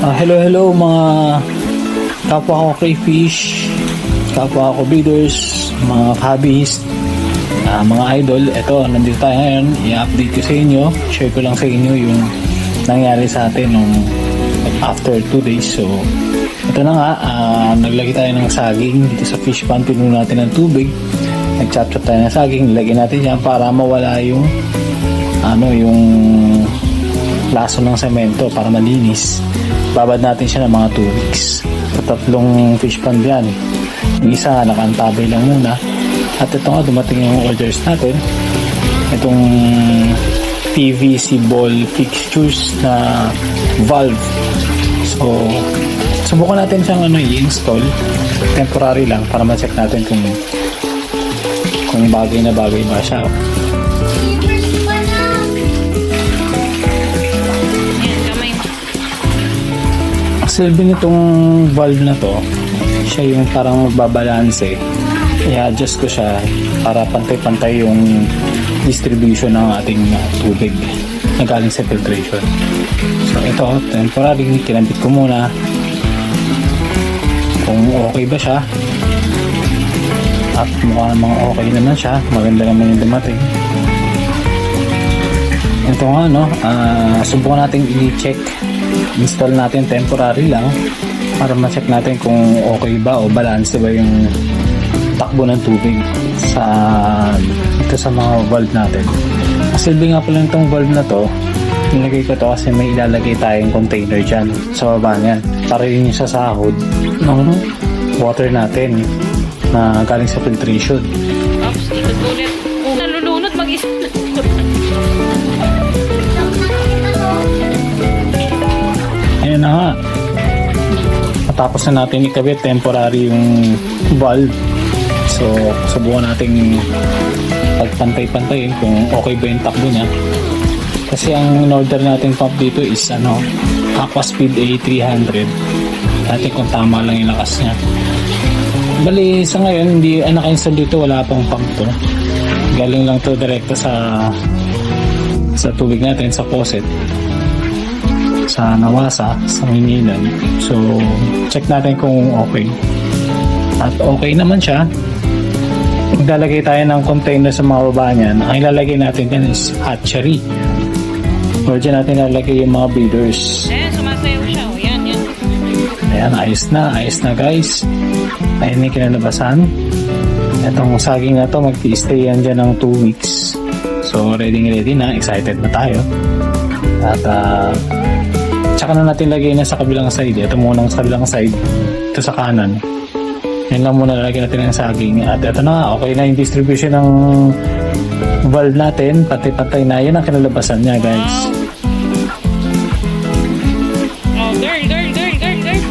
Ah, hello, hello mga kapwa ko crayfish, kapwa ko breeders, mga hobbies, ah, mga idol. Ito, nandito tayo ngayon. I-update ko sa inyo. Share ko lang sa inyo yung nangyari sa atin nung after 2 days. So, ito na nga, ah, naglagay tayo ng saging dito sa fish pond. Pinuno natin ng tubig. Nag-chop-chop tayo ng saging. Nilagyan natin yan para mawala yung ano, yung laso ng semento para malinis. Babad natin siya ng mga 2 weeks. Sa tatlong fish pond yan. Yung isa nakantabay lang muna. At ito nga dumating yung orders natin. Itong PVC ball fixtures na valve. So, subukan natin siyang ano, i-install. Temporary lang para ma-check natin kung kung bagay na bagay ba siya. Silbi nitong valve na to, siya yung parang magbabalanse. I-adjust ko siya para pantay-pantay yung distribution ng ating uh, tubig na galing sa filtration. So ito, temporary, kinabit ko muna kung okay ba siya. At mukha namang okay naman siya. Maganda naman yung dumating. Ito nga, no? ah, subukan natin i-check. Install natin temporary lang para ma-check natin kung okay ba o balance ba yung takbo ng tubig sa ito sa mga valve natin. Silbi nga pala itong valve na to, nilagay ko to kasi may ilalagay tayong container dyan sa baba niyan. Para yun yung sasahod ng water natin na galing sa filtration. Ops, nalulunod, mag-isa. Matapos na natin ikabit temporary yung valve. So, subukan nating pagpantay-pantayin kung okay ba yung takbo niya. Kasi ang in-order natin pump dito is ano, Aquaspeed A300. Natin kung tama lang yung lakas niya. Bali, sa ngayon, hindi ang naka-install dito, wala pang pump to. Galing lang to direkta sa sa tubig natin, sa faucet sa Nawasa, sa Minilan. So, check natin kung okay. At okay naman siya. Maglalagay tayo ng container sa mga baba niyan. Ang ilalagay natin dyan is hatchery. Or dyan natin ilalagay yung mga breeders. Ayan, sumasayaw siya. O, yan, yan. Ayan, ayos na, ayos na guys. Ayun yung kinalabasan. Itong saging na to, mag-stay yan dyan ng 2 weeks. So, ready ready na. Excited na tayo. At, ah, tsaka na natin lagay na sa kabilang side. Ito muna sa kabilang side. Ito sa kanan. Yan lang muna lagyan natin ng saging. At ito na okay na yung distribution ng valve natin. Pati-patay na. Yan ang kinalabasan niya guys. Oh.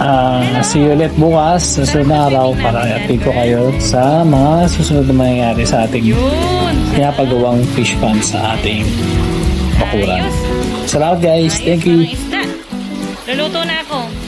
Ah, see you ulit bukas sa susunod na araw para i-update ko kayo sa mga susunod na mangyayari sa ating Yun. pinapagawang fish pond sa ating bakuran. Salamat guys. Thank you. Luluto na ako.